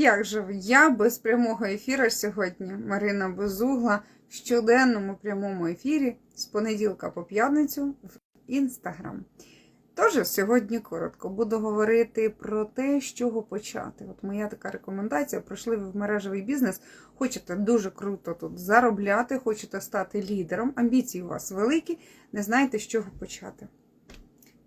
як же я без прямого ефіру сьогодні, Марина Безугла, в щоденному прямому ефірі з понеділка по п'ятницю в Інстаграм. Тож сьогодні коротко буду говорити про те, з чого почати. От моя така рекомендація: пройшли ви в мережевий бізнес, хочете дуже круто тут заробляти, хочете стати лідером, амбіції у вас великі, не знаєте, з чого почати.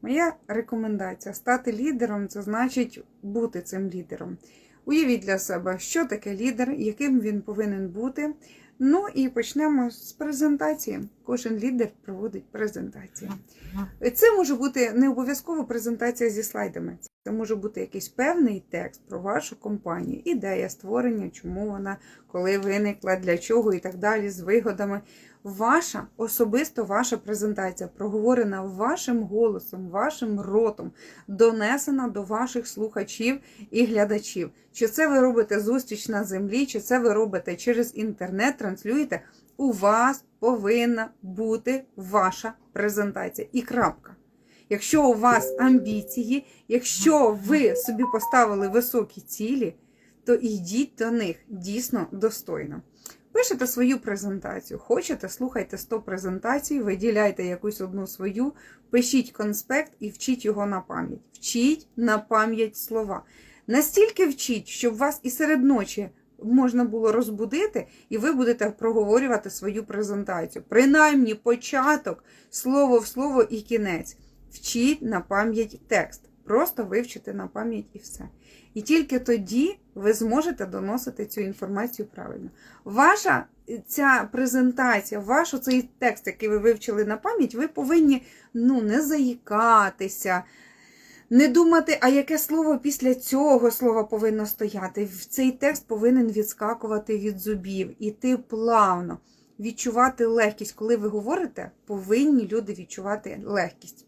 Моя рекомендація стати лідером це значить бути цим лідером. Уявіть для себе, що таке лідер, яким він повинен бути. Ну і почнемо з презентації. Кожен лідер проводить презентацію. Це може бути не обов'язково презентація зі слайдами. Це може бути якийсь певний текст про вашу компанію, ідея створення, чому вона, коли виникла, для чого і так далі, з вигодами. Ваша особисто ваша презентація проговорена вашим голосом, вашим ротом, донесена до ваших слухачів і глядачів. Чи це ви робите зустріч на землі, чи це ви робите через інтернет, транслюєте? У вас повинна бути ваша презентація. І крапка. Якщо у вас амбіції, якщо ви собі поставили високі цілі, то йдіть до них дійсно достойно. Пишете свою презентацію. Хочете, слухайте 100 презентацій, виділяйте якусь одну свою, пишіть конспект і вчіть його на пам'ять. Вчіть на пам'ять слова. Настільки вчіть, щоб вас і серед ночі можна було розбудити, і ви будете проговорювати свою презентацію. Принаймні початок, слово в слово і кінець. Вчіть на пам'ять текст. Просто вивчите на пам'ять і все. І тільки тоді ви зможете доносити цю інформацію правильно. Ваша ця презентація, ваш цей текст, який ви вивчили на пам'ять, ви повинні ну, не заїкатися, не думати, а яке слово після цього слова повинно стояти. Цей текст повинен відскакувати від зубів, іти плавно, відчувати легкість. Коли ви говорите, повинні люди відчувати легкість.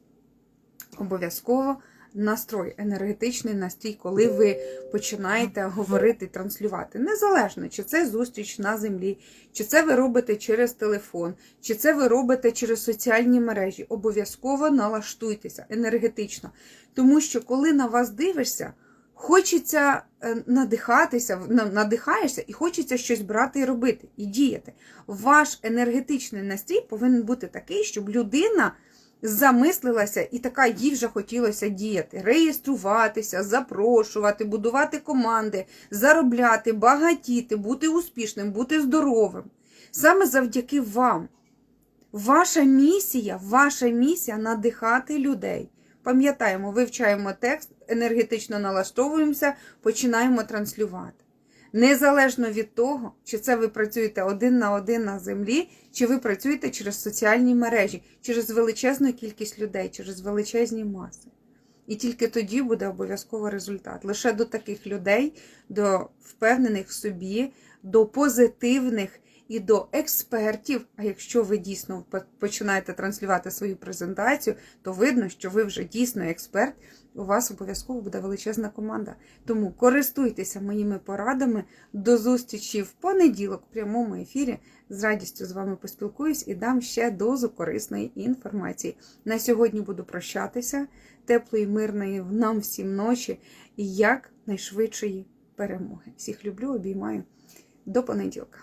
Обов'язково настрой, енергетичний настрій, коли ви починаєте говорити, транслювати. Незалежно, чи це зустріч на землі, чи це ви робите через телефон, чи це ви робите через соціальні мережі. Обов'язково налаштуйтеся енергетично. Тому що, коли на вас дивишся, хочеться надихатися, надихаєшся і хочеться щось брати і робити, і діяти. Ваш енергетичний настрій повинен бути такий, щоб людина замислилася, і така їй вже хотілося діяти, реєструватися, запрошувати, будувати команди, заробляти, багатіти, бути успішним, бути здоровим. Саме завдяки вам. Ваша місія, ваша місія надихати людей. Пам'ятаємо, вивчаємо текст, енергетично налаштовуємося, починаємо транслювати. Незалежно від того, чи це ви працюєте один на один на землі, чи ви працюєте через соціальні мережі, через величезну кількість людей, через величезні маси. І тільки тоді буде обов'язково результат. Лише до таких людей, до впевнених в собі, до позитивних і до експертів. А якщо ви дійсно починаєте транслювати свою презентацію, то видно, що ви вже дійсно експерт. У вас обов'язково буде величезна команда. Тому користуйтеся моїми порадами. До зустрічі в понеділок в прямому ефірі. З радістю з вами поспілкуюсь і дам ще дозу корисної інформації. На сьогодні буду прощатися. Теплої, мирної нам всім ночі і як найшвидшої перемоги. Всіх люблю, обіймаю. До понеділка.